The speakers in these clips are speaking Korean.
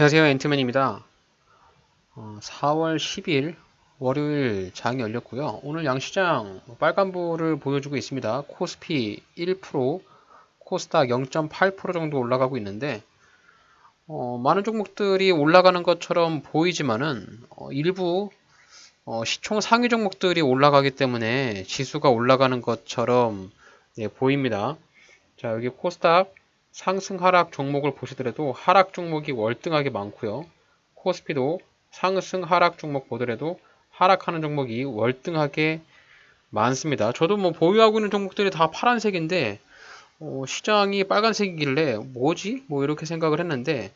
안녕하세요 엔트맨입니다. 어, 4월 10일 월요일 장이 열렸고요. 오늘 양시장 빨간불을 보여주고 있습니다. 코스피 1%, 코스닥 0.8% 정도 올라가고 있는데 어, 많은 종목들이 올라가는 것처럼 보이지만은 어, 일부 어, 시총 상위 종목들이 올라가기 때문에 지수가 올라가는 것처럼 네, 보입니다. 자 여기 코스닥 상승 하락 종목을 보시더라도 하락 종목이 월등하게 많고요. 코스피도 상승 하락 종목 보더라도 하락하는 종목이 월등하게 많습니다. 저도 뭐 보유하고 있는 종목들이 다 파란색인데 어, 시장이 빨간색이길래 뭐지? 뭐 이렇게 생각을 했는데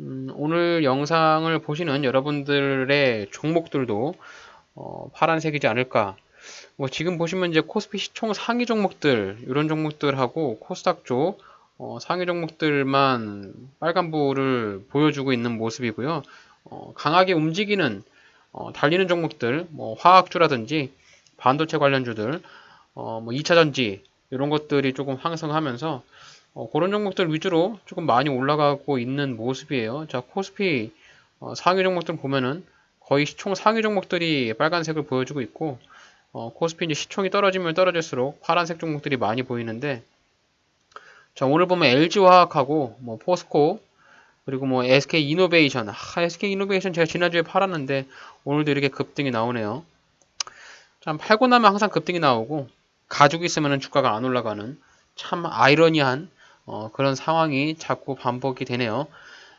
음, 오늘 영상을 보시는 여러분들의 종목들도 어, 파란색이지 않을까. 뭐 지금 보시면 이제 코스피 시총 상위 종목들 이런 종목들하고 코스닥 쪽 어, 상위 종목들만 빨간불을 보여주고 있는 모습이고요. 어, 강하게 움직이는 어, 달리는 종목들, 뭐 화학주라든지 반도체 관련주들, 어, 뭐 2차전지 이런 것들이 조금 상승하면서 어, 그런 종목들 위주로 조금 많이 올라가고 있는 모습이에요. 자, 코스피 어, 상위 종목들 보면은 거의 시총 상위 종목들이 빨간색을 보여주고 있고 어, 코스피 이제 시총이 떨어지면 떨어질수록 파란색 종목들이 많이 보이는데 자, 오늘 보면 LG화학하고 뭐 포스코 그리고 뭐 SK 이노베이션. 아, SK 이노베이션 제가 지난주에 팔았는데 오늘도 이렇게 급등이 나오네요. 참 팔고 나면 항상 급등이 나오고 가지고 있으면 주가가 안 올라가는 참 아이러니한 어, 그런 상황이 자꾸 반복이 되네요.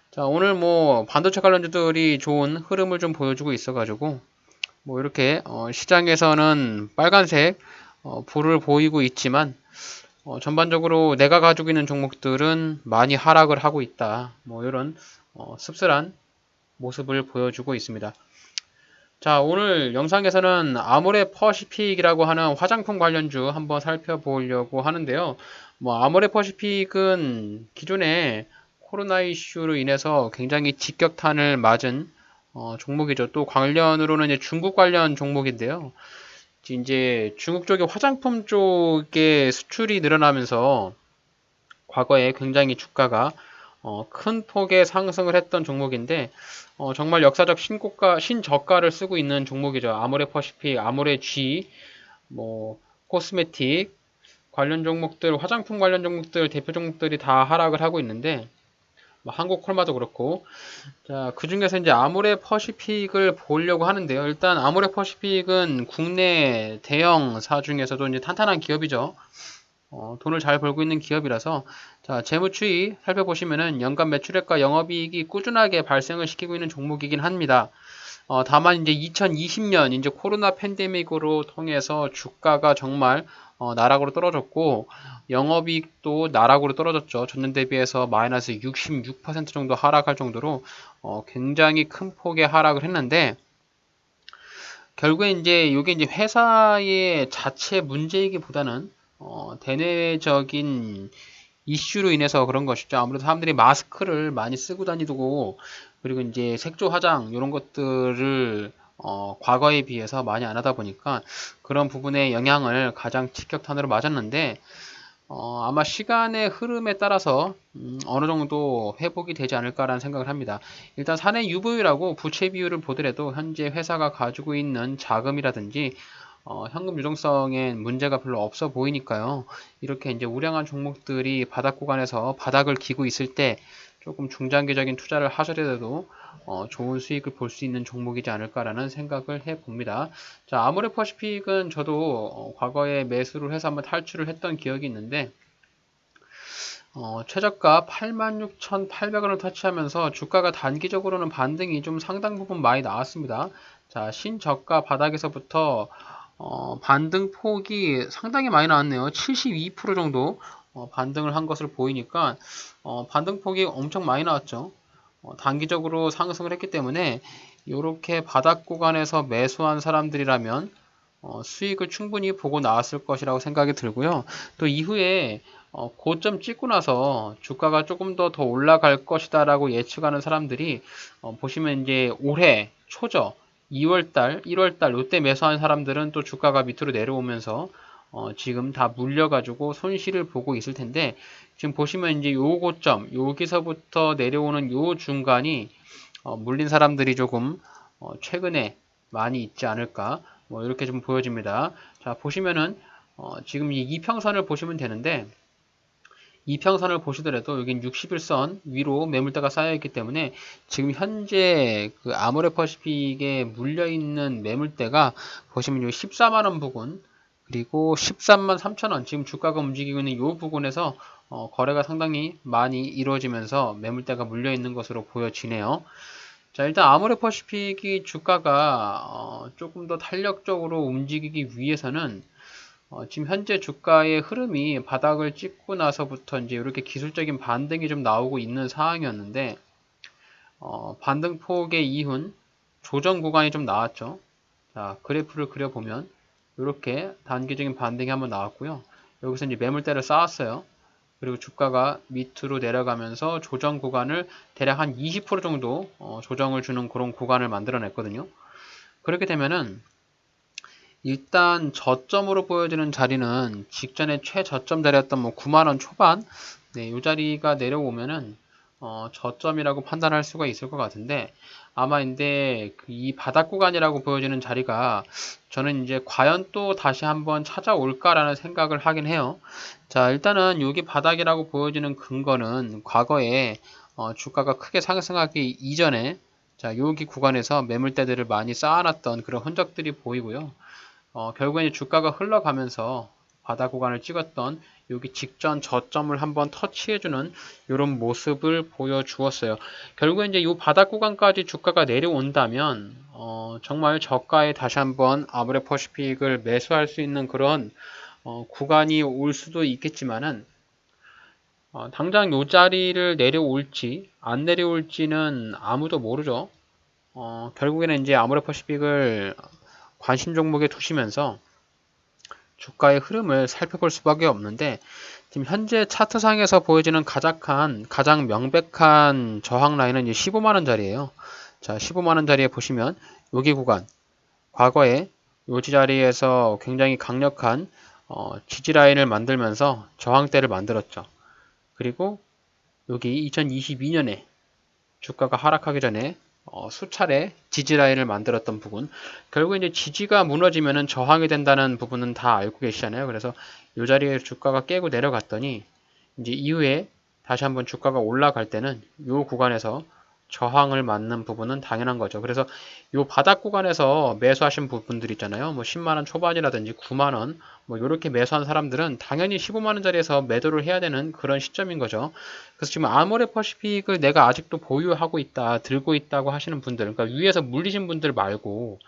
자, 오늘 뭐 반도체 관련주들이 좋은 흐름을 좀 보여주고 있어가지고 뭐 이렇게 어, 시장에서는 빨간색 어, 불을 보이고 있지만 어, 전반적으로 내가 가지고 있는 종목들은 많이 하락을 하고 있다. 뭐 이런 어, 씁쓸한 모습을 보여주고 있습니다. 자, 오늘 영상에서는 아모레 퍼시픽이라고 하는 화장품 관련주 한번 살펴보려고 하는데요. 뭐 아모레 퍼시픽은 기존에 코로나 이슈로 인해서 굉장히 직격탄을 맞은 어, 종목이죠. 또 관련으로는 이제 중국 관련 종목인데요. 이제 중국 쪽의 화장품 쪽에 수출이 늘어나면서 과거에 굉장히 주가가 어, 큰 폭의 상승을 했던 종목인데 어, 정말 역사적 신고가 신저가를 쓰고 있는 종목이죠. 아모레 퍼시픽, 아모레 G, 뭐 코스메틱 관련 종목들, 화장품 관련 종목들 대표 종목들이 다 하락을 하고 있는데 뭐 한국 콜마도 그렇고 자, 그 중에서 이제 아모레 퍼시픽을 보려고 하는데요. 일단 아모레 퍼시픽은 국내 대형사 중에서도 이제 탄탄한 기업이죠. 어, 돈을 잘 벌고 있는 기업이라서 자, 재무추이 살펴보시면은 연간 매출액과 영업이익이 꾸준하게 발생을 시키고 있는 종목이긴 합니다. 어, 다만 이제 2020년 이제 코로나 팬데믹으로 통해서 주가가 정말 어, 나락으로 떨어졌고 영업이익도 나락으로 떨어졌죠. 전년 대비해서 마이너스 66% 정도 하락할 정도로 어, 굉장히 큰 폭의 하락을 했는데 결국에 이제 이게 이제 회사의 자체 문제이기보다는 어, 대내적인 이슈로 인해서 그런 것이죠. 아무래도 사람들이 마스크를 많이 쓰고 다니고 그리고 이제 색조 화장 이런 것들을 어, 과거에 비해서 많이 안 하다 보니까 그런 부분의 영향을 가장 직격탄으로 맞았는데 어, 아마 시간의 흐름에 따라서 음, 어느 정도 회복이 되지 않을까라는 생각을 합니다. 일단 사내 UV라고 부채 비율을 보더라도 현재 회사가 가지고 있는 자금이라든지 어, 현금 유동성에 문제가 별로 없어 보이니까요. 이렇게 이제 우량한 종목들이 바닥 구간에서 바닥을 기고 있을 때 조금 중장기적인 투자를 하셔도 어, 좋은 수익을 볼 수 있는 종목이지 않을까라는 생각을 해 봅니다. 자, 아모레 퍼시픽은 저도 어, 과거에 매수를 해서 한번 탈출을 했던 기억이 있는데 어, 최저가 86,800원을 터치하면서 주가가 단기적으로는 반등이 좀 상당 부분 많이 나왔습니다. 자, 신저가 바닥에서부터 어, 반등 폭이 상당히 많이 나왔네요. 72% 정도 어, 반등을 한 것을 보이니까 어, 반등폭이 엄청 많이 나왔죠. 어, 단기적으로 상승을 했기 때문에 이렇게 바닥 구간에서 매수한 사람들이라면 어, 수익을 충분히 보고 나왔을 것이라고 생각이 들고요. 또 이후에 어, 고점 찍고 나서 주가가 조금 더 더 올라갈 것이다라고 예측하는 사람들이 어, 보시면 이제 올해 초죠. 2월달, 1월달 이때 매수한 사람들은 또 주가가 밑으로 내려오면서 어, 지금 다 물려가지고 손실을 보고 있을 텐데 지금 보시면 이제 요 고점 여기서부터 내려오는 요 중간이 어, 물린 사람들이 조금 어, 최근에 많이 있지 않을까 뭐 이렇게 좀 보여집니다. 자 보시면은 어, 지금 이 이평선을 보시면 되는데 이평선을 보시더라도 여긴 61선 위로 매물대가 쌓여 있기 때문에 지금 현재 그 아모레퍼시픽에 물려 있는 매물대가 보시면 요 14만원 부근 그리고 13만 3천원 지금 주가가 움직이고 있는 이 부분에서 어, 거래가 상당히 많이 이루어지면서 매물대가 물려 있는 것으로 보여지네요. 자 일단 아모레퍼시픽이 주가가 어, 조금 더 탄력적으로 움직이기 위해서는 어, 지금 현재 주가의 흐름이 바닥을 찍고 나서부터 이제 이렇게 기술적인 반등이 좀 나오고 있는 상황이었는데 어, 반등폭의 이훈 조정 구간이 좀 나왔죠. 자 그래프를 그려보면 이렇게 단기적인 반등이 한번 나왔고요. 여기서 이제 매물대를 쌓았어요. 그리고 주가가 밑으로 내려가면서 조정 구간을 대략 한 20% 정도 어, 조정을 주는 그런 구간을 만들어냈거든요. 그렇게 되면은 일단 저점으로 보여지는 자리는 직전에 최저점 자리였던 뭐 9만원 초반 네, 이 자리가 내려오면은 어, 저점이라고 판단할 수가 있을 것 같은데 아마 이제 그이 바닥 구간이라고 보여지는 자리가 저는 이제 과연 또 다시 한번 찾아올까라는 생각을 하긴 해요. 자 일단은 여기 바닥이라고 보여지는 근거는 과거에 어, 주가가 크게 상승하기 이전에 자 여기 구간에서 매물대들을 많이 쌓아놨던 그런 흔적들이 보이고요. 어, 결국엔 주가가 흘러가면서 바닥 구간을 찍었던 여기 직전 저점을 한번 터치해주는 이런 모습을 보여주었어요. 결국엔 이제 이 바닥 구간까지 주가가 내려온다면 어, 정말 저가에 다시 한번 아브레 퍼시픽을 매수할 수 있는 그런 어, 구간이 올 수도 있겠지만은 어, 당장 이 자리를 내려올지 안 내려올지는 아무도 모르죠. 어, 결국에는 이제 아모레 퍼시픽을 관심 종목에 두시면서 주가의 흐름을 살펴볼 수밖에 없는데 지금 현재 차트상에서 보여지는 가장 가장 명백한 저항 라인은 15만원 자리예요. 자, 15만원 자리에 보시면 여기 구간 과거에 요지 자리에서 굉장히 강력한 어, 지지 라인을 만들면서 저항대를 만들었죠. 그리고 여기 2022년에 주가가 하락하기 전에 어, 수차례 지지 라인을 만들었던 부분. 결국 이제 지지가 무너지면은 저항이 된다는 부분은 다 알고 계시잖아요. 그래서 이 자리에 주가가 깨고 내려갔더니 이제 이후에 다시 한번 주가가 올라갈 때는 이 구간에서 저항을 맞는 부분은 당연한 거죠. 그래서 이 바닥 구간에서 매수하신 부분들 있잖아요. 뭐 10만원 초반이라든지 9만원 뭐 이렇게 매수한 사람들은 당연히 15만원 자리에서 매도를 해야 되는 그런 시점인 거죠. 그래서 지금 아모레퍼시픽을 내가 아직도 보유하고 있다, 들고 있다고 하시는 분들, 그러니까 위에서 물리신 분들 말고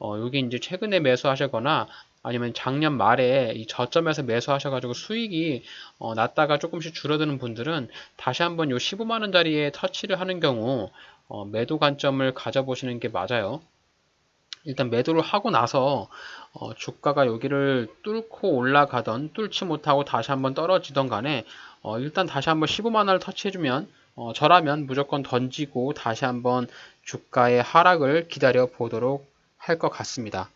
어, 여기 이제 최근에 매수하셨거나 아니면 작년 말에 이 저점에서 매수하셔가지고 수익이 어, 났다가 조금씩 줄어드는 분들은 다시 한번 요 15만원 자리에 터치를 하는 경우 어, 매도 관점을 가져보시는 게 맞아요. 일단 매도를 하고 나서 어, 주가가 여기를 뚫고 올라가던 뚫지 못하고 다시 한번 떨어지던 간에 어, 일단 다시 한번 15만 원을 터치해주면 어, 저라면 무조건 던지고 다시 한번 주가의 하락을 기다려 보도록 할 것 같습니다.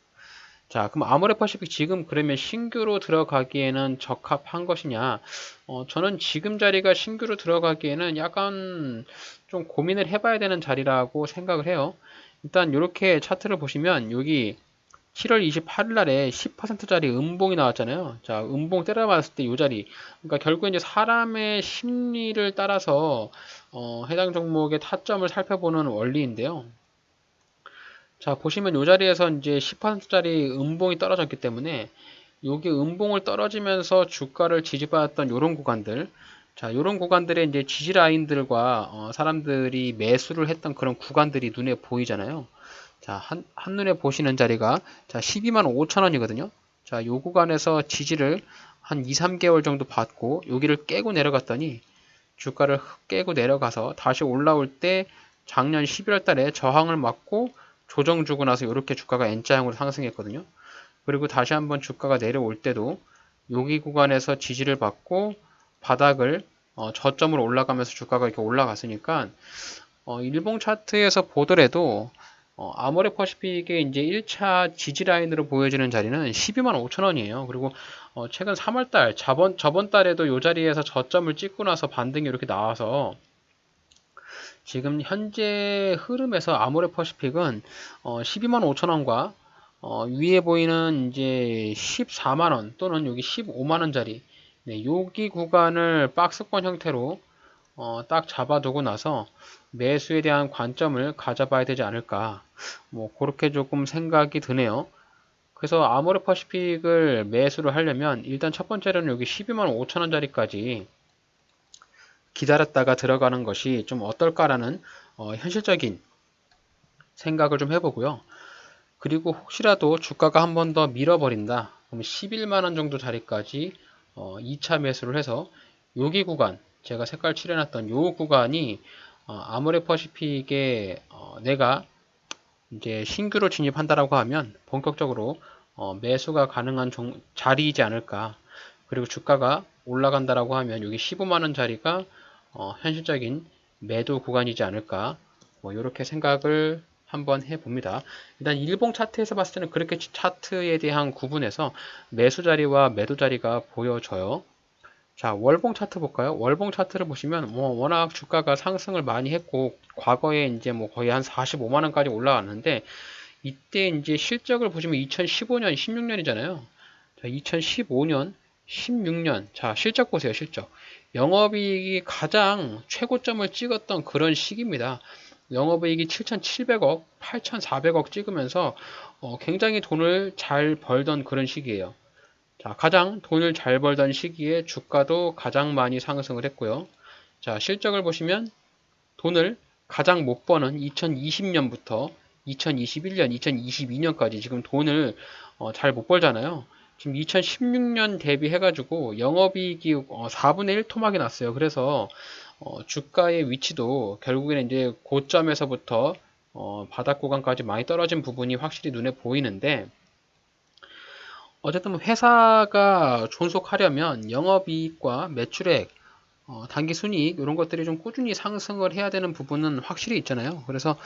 자, 그럼 아모레퍼시픽 지금 그러면 신규로 들어가기에는 적합한 것이냐? 어, 저는 지금 자리가 신규로 들어가기에는 약간 좀 고민을 해봐야 되는 자리라고 생각을 해요. 일단 이렇게 차트를 보시면 여기 7월 28일 날에 10%짜리 음봉이 나왔잖아요. 자, 음봉 때려맞았을 때 이 자리. 그러니까 결국 이제 사람의 심리를 따라서 어, 해당 종목의 타점을 살펴보는 원리인데요. 자 보시면 이 자리에서 이제 10%짜리 음봉이 떨어졌기 때문에 여기 음봉을 떨어지면서 주가를 지지받았던 이런 구간들 자 이런 구간들의 이제 지지 라인들과 어, 사람들이 매수를 했던 그런 구간들이 눈에 보이잖아요. 자 한, 한눈에 보시는 자리가 자 12만 5천원이거든요. 자이 구간에서 지지를 한 2, 3개월 정도 받고 여기를 깨고 내려갔더니 주가를 깨고 내려가서 다시 올라올 때 작년 11월 달에 저항을 맞고 조정 주고 나서 이렇게 주가가 N자형으로 상승했거든요. 그리고 다시 한번 주가가 내려올 때도 여기 구간에서 지지를 받고 바닥을 어, 저점으로 올라가면서 주가가 이렇게 올라갔으니까 어, 일봉 차트에서 보더라도 어, 아모레 퍼시픽의 이제 1차 지지 라인으로 보여지는 자리는 12만 5천 원이에요. 그리고 어, 최근 3월 달, 저번, 저번 달에도 이 자리에서 저점을 찍고 나서 반등이 이렇게 나와서 지금 현재 흐름에서 아모레 퍼시픽은 어, 12만 5천 원과 어, 위에 보이는 이제 14만 원 또는 여기 15만 원짜리 네, 여기 구간을 박스권 형태로 어, 딱 잡아두고 나서 매수에 대한 관점을 가져봐야 되지 않을까 뭐 그렇게 조금 생각이 드네요. 그래서 아모레 퍼시픽을 매수를 하려면 일단 첫 번째로는 여기 12만 5천 원짜리까지 기다렸다가 들어가는 것이 좀 어떨까라는 어, 현실적인 생각을 좀 해보고요. 그리고 혹시라도 주가가 한 번 더 밀어버린다. 그럼 11만원 정도 자리까지 어, 2차 매수를 해서 여기 구간, 제가 색깔 칠해놨던 요 구간이 어, 아모레 퍼시픽에 어, 내가 이제 신규로 진입한다라고 하면 본격적으로 어, 매수가 가능한 종, 자리이지 않을까. 그리고 주가가 올라간다라고 하면 여기 15만원 자리가 어, 현실적인 매도 구간이지 않을까. 뭐 이렇게 생각을 한번 해봅니다. 일단 일봉 차트에서 봤을 때는 그렇게 차트에 대한 구분에서 매수 자리와 매도 자리가 보여져요. 자, 월봉 차트 볼까요? 월봉 차트를 보시면 뭐 워낙 주가가 상승을 많이 했고 과거에 이제 뭐 거의 한 45만 원까지 올라왔는데 이때 이제 실적을 보시면 2015년, 16년이잖아요. 자, 2015년, 16년. 자, 실적 보세요, 실적. 영업이익이 가장 최고점을 찍었던 그런 시기입니다. 영업이익이 7,700억, 8,400억 찍으면서 어, 굉장히 돈을 잘 벌던 그런 시기예요. 자, 가장 돈을 잘 벌던 시기에 주가도 가장 많이 상승을 했고요. 자, 실적을 보시면 돈을 가장 못 버는 2020년부터 2021년, 2022년까지 지금 돈을 어, 잘 못 벌잖아요. 지금 2016년 대비해가지고 영업이익이 어, 4분의 1 토막이 났어요. 그래서 어, 주가의 위치도 결국에는 이제 고점에서부터 어, 바닥 구간까지 많이 떨어진 부분이 확실히 눈에 보이는데 어쨌든 뭐 회사가 존속하려면 영업이익과 매출액, 어, 단기 순이익 이런 것들이 좀 꾸준히 상승을 해야 되는 부분은 확실히 있잖아요. 그래서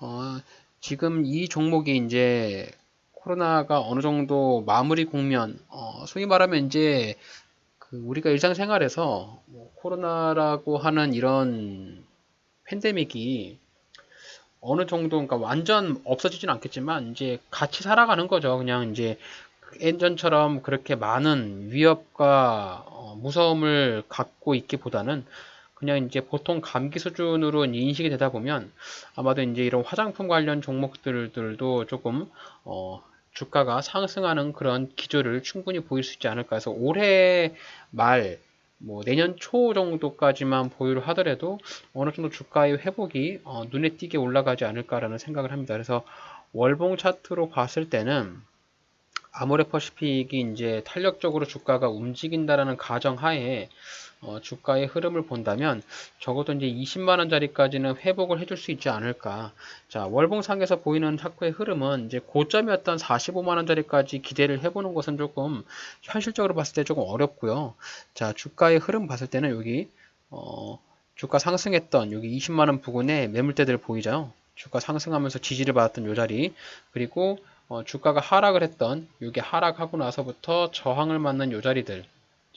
어, 지금 이 종목이 이제 코로나가 어느 정도 마무리 국면, 어, 소위 말하면 이제 그 우리가 일상생활에서 뭐 코로나라고 하는 이런 팬데믹이 어느 정도, 그러니까 완전 없어지진 않겠지만, 이제 같이 살아가는 거죠. 그냥 이제 예전처럼 그렇게 많은 위협과 어, 무서움을 갖고 있기보다는 그냥 이제 보통 감기 수준으로 인식이 되다 보면 아마도 이제 이런 화장품 관련 종목들도 조금 어, 주가가 상승하는 그런 기조를 충분히 보일 수 있지 않을까 해서 올해 말, 뭐 내년 초 정도까지만 보유를 하더라도 어느 정도 주가의 회복이 어, 눈에 띄게 올라가지 않을까라는 생각을 합니다. 그래서 월봉 차트로 봤을 때는 아모레 퍼시픽이 이제 탄력적으로 주가가 움직인다라는 가정하에 어, 주가의 흐름을 본다면 적어도 이제 20만 원짜리까지는 회복을 해줄 수 있지 않을까. 자, 월봉상에서 보이는 자꾸의 흐름은 이제 고점이었던 45만 원짜리까지 기대를 해보는 것은 조금 현실적으로 봤을 때 조금 어렵고요. 자, 주가의 흐름 봤을 때는 여기 어, 주가 상승했던 여기 20만 원 부근에 매물대들 보이죠. 주가 상승하면서 지지를 받았던 요 자리 그리고 어, 주가가 하락을 했던 이게 하락하고 나서부터 저항을 맞는 요 자리들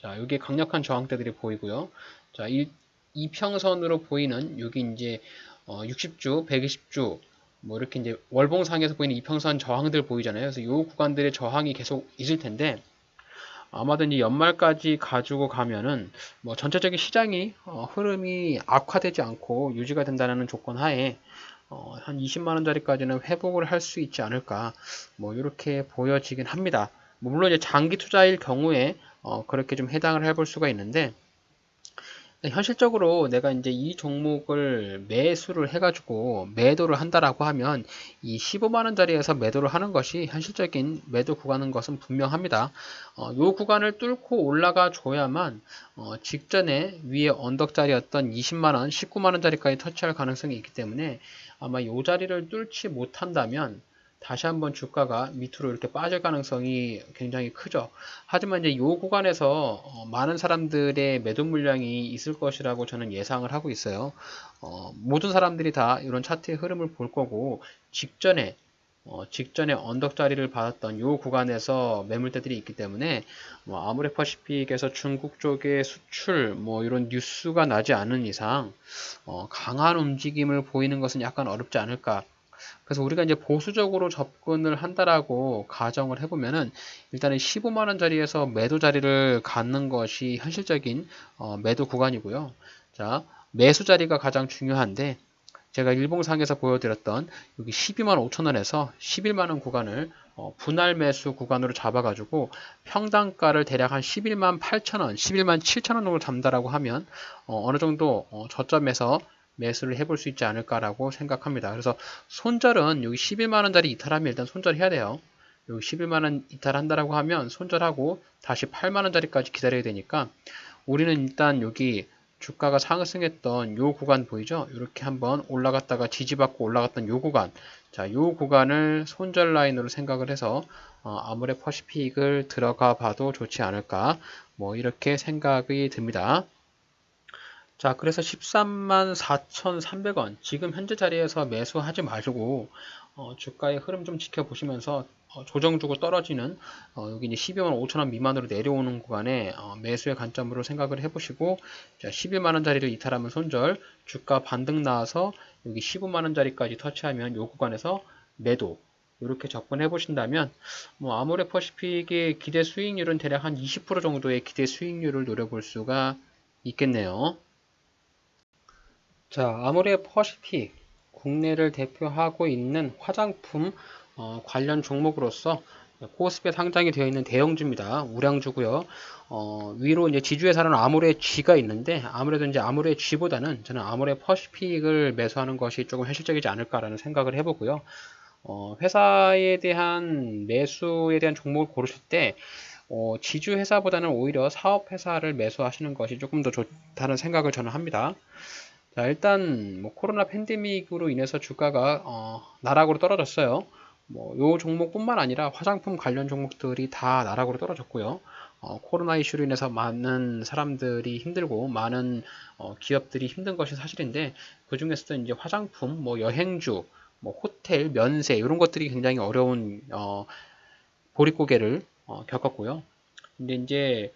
자, 여기 강력한 저항대들이 보이고요. 자, 이, 이평선으로 보이는 여기 이제 어, 60주, 120주 뭐 이렇게 이제 월봉상에서 보이는 이평선 저항들 보이잖아요. 그래서 이 구간들의 저항이 계속 있을 텐데 아마도 이제 연말까지 가지고 가면은 뭐 전체적인 시장이 어, 흐름이 악화되지 않고 유지가 된다는 조건 하에 어, 한 20만 원짜리까지는 회복을 할 수 있지 않을까 뭐 이렇게 보여지긴 합니다. 뭐 물론 이제 장기 투자일 경우에 어, 그렇게 좀 해당을 해볼 수가 있는데 현실적으로 내가 이제 이 종목을 매수를 해가지고 매도를 한다라고 하면 이 15만원짜리에서 매도를 하는 것이 현실적인 매도 구간인 것은 분명합니다. 어, 요 구간을 뚫고 올라가 줘야만 어, 직전에 위에 언덕 자리였던 20만원, 19만원짜리까지 터치할 가능성이 있기 때문에 아마 요 자리를 뚫지 못한다면 다시 한번 주가가 밑으로 이렇게 빠질 가능성이 굉장히 크죠. 하지만 이제 이 구간에서 어, 많은 사람들의 매도 물량이 있을 것이라고 저는 예상을 하고 있어요. 어, 모든 사람들이 다 이런 차트의 흐름을 볼 거고 직전에 어, 직전에 언덕 자리를 받았던 이 구간에서 매물대들이 있기 때문에 뭐 아무래퍼시픽에서 중국 쪽의 수출 뭐 이런 뉴스가 나지 않은 이상 어, 강한 움직임을 보이는 것은 약간 어렵지 않을까. 그래서 우리가 이제 보수적으로 접근을 한다라고 가정을 해보면은 일단은 15만 원 자리에서 매도 자리를 갖는 것이 현실적인 어, 매도 구간이고요. 자 매수 자리가 가장 중요한데 제가 일봉상에서 보여드렸던 여기 12만 5천 원에서 11만 원 구간을 어, 분할 매수 구간으로 잡아가지고 평당가를 대략 한 11만 8천 원, 11만 7천 원 정도 잡는다라고 하면 어, 느 정도 어, 저점에서 매수를 해볼 수 있지 않을까라고 생각합니다. 그래서 손절은 여기 11만원짜리 이탈하면 일단 손절해야 돼요. 여기 11만원 이탈한다라고 하면 손절하고 다시 8만원짜리까지 기다려야 되니까 우리는 일단 여기 주가가 상승했던 요 구간 보이죠? 이렇게 한번 올라갔다가 지지받고 올라갔던 요 구간 자, 요 구간을 손절 라인으로 생각을 해서 어, 아무래 퍼시픽을 들어가 봐도 좋지 않을까 뭐 이렇게 생각이 듭니다. 자, 그래서 13만 4,300원 지금 현재 자리에서 매수하지 마시고 어, 주가의 흐름 좀 지켜보시면서 어, 조정 주고 떨어지는 어, 여기 이제 12만 5천원 미만으로 내려오는 구간에 어, 매수의 관점으로 생각을 해보시고 자, 11만 원짜리를 이탈하면 손절 주가 반등 나와서 여기 15만 원짜리까지 터치하면 이 구간에서 매도 이렇게 접근해 보신다면 뭐 아모레 퍼시픽의 기대 수익률은 대략 한 20% 정도의 기대 수익률을 노려볼 수가 있겠네요. 자, 아모레 퍼시픽 국내를 대표하고 있는 화장품 어, 관련 종목으로서 코스피에 상장이 되어 있는 대형주입니다. 우량주고요. 어, 위로 이제 지주회사는 아모레 G가 있는데 아무래도 이제 아모레 G보다는 저는 아모레 퍼시픽을 매수하는 것이 조금 현실적이지 않을까라는 생각을 해보고요. 어, 회사에 대한 매수에 대한 종목을 고르실 때 어, 지주 회사보다는 오히려 사업 회사를 매수하시는 것이 조금 더 좋다는 생각을 저는 합니다. 자, 일단 뭐 코로나 팬데믹으로 인해서 주가가 어, 나락으로 떨어졌어요. 뭐, 요 종목뿐만 아니라 화장품 관련 종목들이 다 나락으로 떨어졌고요. 어, 코로나 이슈로 인해서 많은 사람들이 힘들고 많은 어, 기업들이 힘든 것이 사실인데 그 중에서도 이제 화장품, 뭐 여행주, 뭐 호텔, 면세 이런 것들이 굉장히 어려운 어, 보릿고개를 어, 겪었고요. 근데 이제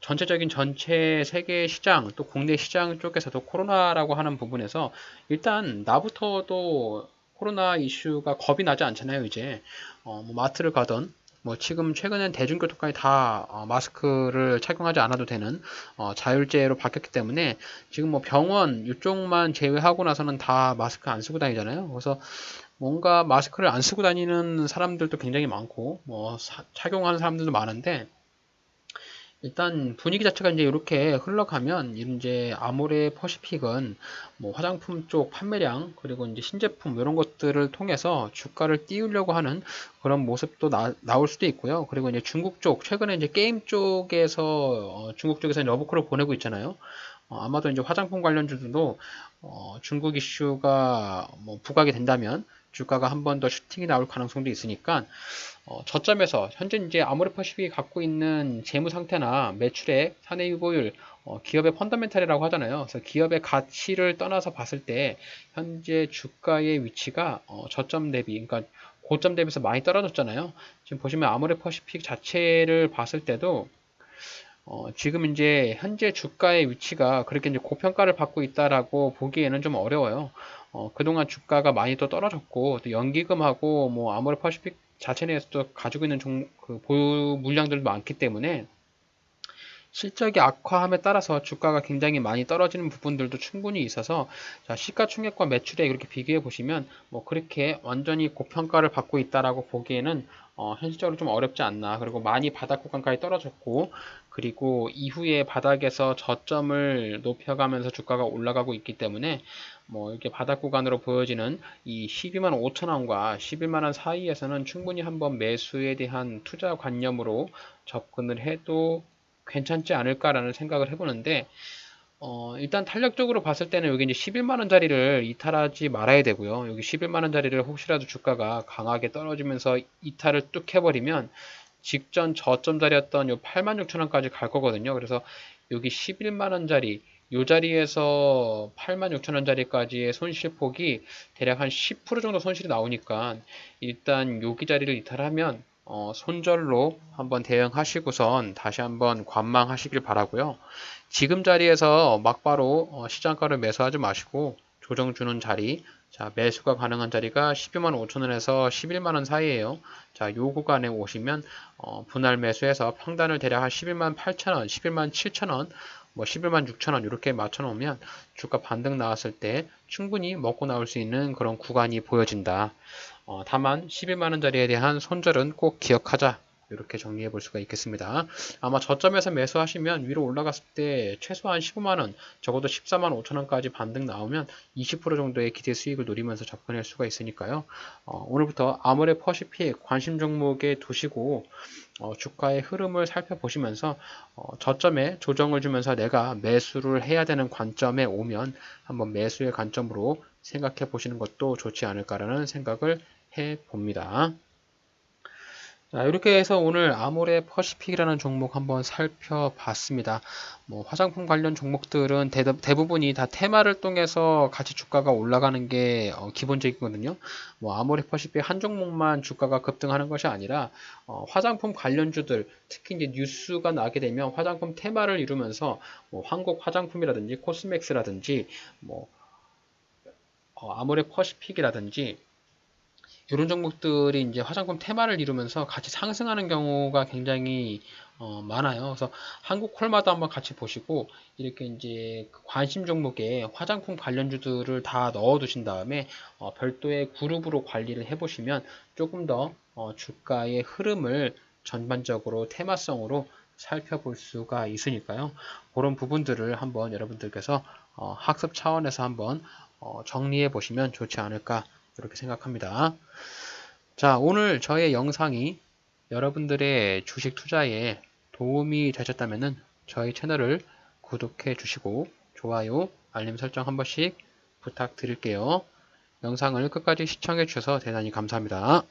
전체적인 전체 세계 시장 또 국내 시장 쪽에서도 코로나라고 하는 부분에서 일단 나부터도 코로나 이슈가 겁이 나지 않잖아요, 이제. 어, 뭐 마트를 가던, 뭐 지금 최근엔 대중교통까지 다 어, 마스크를 착용하지 않아도 되는 어, 자율제로 바뀌었기 때문에 지금 뭐 병원 이쪽만 제외하고 나서는 다 마스크 안 쓰고 다니잖아요. 그래서 뭔가 마스크를 안 쓰고 다니는 사람들도 굉장히 많고 뭐 사, 착용하는 사람들도 많은데 일단 분위기 자체가 이제 이렇게 흘러가면 이제 아모레 퍼시픽은 뭐 화장품 쪽 판매량 그리고 이제 신제품 이런 것들을 통해서 주가를 띄우려고 하는 그런 모습도 나, 나올 수도 있고요. 그리고 이제 중국 쪽 최근에 이제 게임 쪽에서 어, 중국 쪽에서 러브콜을 보내고 있잖아요. 어, 아마도 이제 화장품 관련주들도 어, 중국 이슈가 뭐 부각이 된다면 주가가 한 번 더 슈팅이 나올 가능성도 있으니까 어, 저점에서 현재 이제 아모레퍼시픽이 갖고 있는 재무 상태나 매출액, 사내 유보율, 어, 기업의 펀더멘탈이라고 하잖아요. 그래서 기업의 가치를 떠나서 봤을 때 현재 주가의 위치가 어, 저점 대비, 그러니까 고점 대비해서 많이 떨어졌잖아요. 지금 보시면 아모레퍼시픽 자체를 봤을 때도 어, 지금 이제 현재 주가의 위치가 그렇게 이제 고평가를 받고 있다라고 보기에는 좀 어려워요. 어, 그동안 주가가 많이 또 떨어졌고 또 연기금하고 뭐 아모레 퍼시픽 자체 내에서도 가지고 있는 종, 그 보유 물량들도 많기 때문에 실적이 악화함에 따라서 주가가 굉장히 많이 떨어지는 부분들도 충분히 있어서 자, 시가총액과 매출액 이렇게 비교해 보시면 뭐 그렇게 완전히 고평가를 받고 있다라고 보기에는 어, 현실적으로 좀 어렵지 않나. 그리고 많이 바닥 구간까지 떨어졌고 그리고 이후에 바닥에서 저점을 높여가면서 주가가 올라가고 있기 때문에 뭐 이렇게 바닥 구간으로 보여지는 이 12만 5천 원과 11만 원 사이에서는 충분히 한번 매수에 대한 투자 관념으로 접근을 해도 괜찮지 않을까라는 생각을 해보는데 어, 일단 탄력적으로 봤을 때는 여기 이제 11만원짜리를 이탈하지 말아야 되고요. 여기 11만원짜리를 혹시라도 주가가 강하게 떨어지면서 이탈을 뚝 해버리면 직전 저점 자리였던 요 86,000원까지 갈 거거든요. 그래서 여기 11만원짜리 요 자리에서 86,000원짜리까지의 손실폭이 대략 한 10% 정도 손실이 나오니까 일단 여기 자리를 이탈하면 어, 손절로 한번 대응하시고선 다시 한번 관망하시길 바라고요. 지금 자리에서 막바로 어, 시장가를 매수하지 마시고 조정 주는 자리 자 매수가 가능한 자리가 12만 5천원에서 11만원 사이에요 자 요 구간에 오시면 어, 분할 매수해서 평단을 대략 한 11만 8천원 11만 7천원 뭐 11만 6천원 이렇게 맞춰 놓으면 주가 반등 나왔을 때 충분히 먹고 나올 수 있는 그런 구간이 보여진다. 어, 다만 11만원짜리에 대한 손절은 꼭 기억하자 이렇게 정리해 볼 수가 있겠습니다. 아마 저점에서 매수하시면 위로 올라갔을 때 최소한 15만원, 적어도 14만 5천원까지 반등 나오면 20% 정도의 기대 수익을 노리면서 접근할 수가 있으니까요. 어, 오늘부터 아모레 퍼시픽 관심 종목에 두시고 어, 주가의 흐름을 살펴보시면서 어, 저점에 조정을 주면서 내가 매수를 해야 되는 관점에 오면 한번 매수의 관점으로 생각해 보시는 것도 좋지 않을까라는 생각을 해 봅니다. 자, 이렇게 해서 오늘 아모레 퍼시픽이라는 종목 한번 살펴봤습니다. 뭐 화장품 관련 종목들은 대, 부분이 다 테마를 통해서 같이 주가가 올라가는 게 어, 기본적이거든요. 뭐 아모레 퍼시픽 한 종목만 주가가 급등하는 것이 아니라 어, 화장품 관련주들 특히 이제 뉴스가 나게 되면 화장품 테마를 이루면서 뭐 한국 화장품이라든지 코스맥스라든지 뭐 어, 아모레 퍼시픽이라든지 이런 종목들이 이제 화장품 테마를 이루면서 같이 상승하는 경우가 굉장히 어, 많아요. 그래서 한국 콜마도 한번 같이 보시고 이렇게 이제 그 관심 종목에 화장품 관련주들을 다 넣어 두신 다음에 어, 별도의 그룹으로 관리를 해 보시면 조금 더 어, 주가의 흐름을 전반적으로 테마성으로 살펴볼 수가 있으니까요. 그런 부분들을 한번 여러분들께서 어, 학습 차원에서 한번 어, 정리해 보시면 좋지 않을까 이렇게 생각합니다. 자, 오늘 저의 영상이 여러분들의 주식 투자에 도움이 되셨다면 저희 채널을 구독해 주시고 좋아요, 알림 설정 한 번씩 부탁드릴게요. 영상을 끝까지 시청해 주셔서 대단히 감사합니다.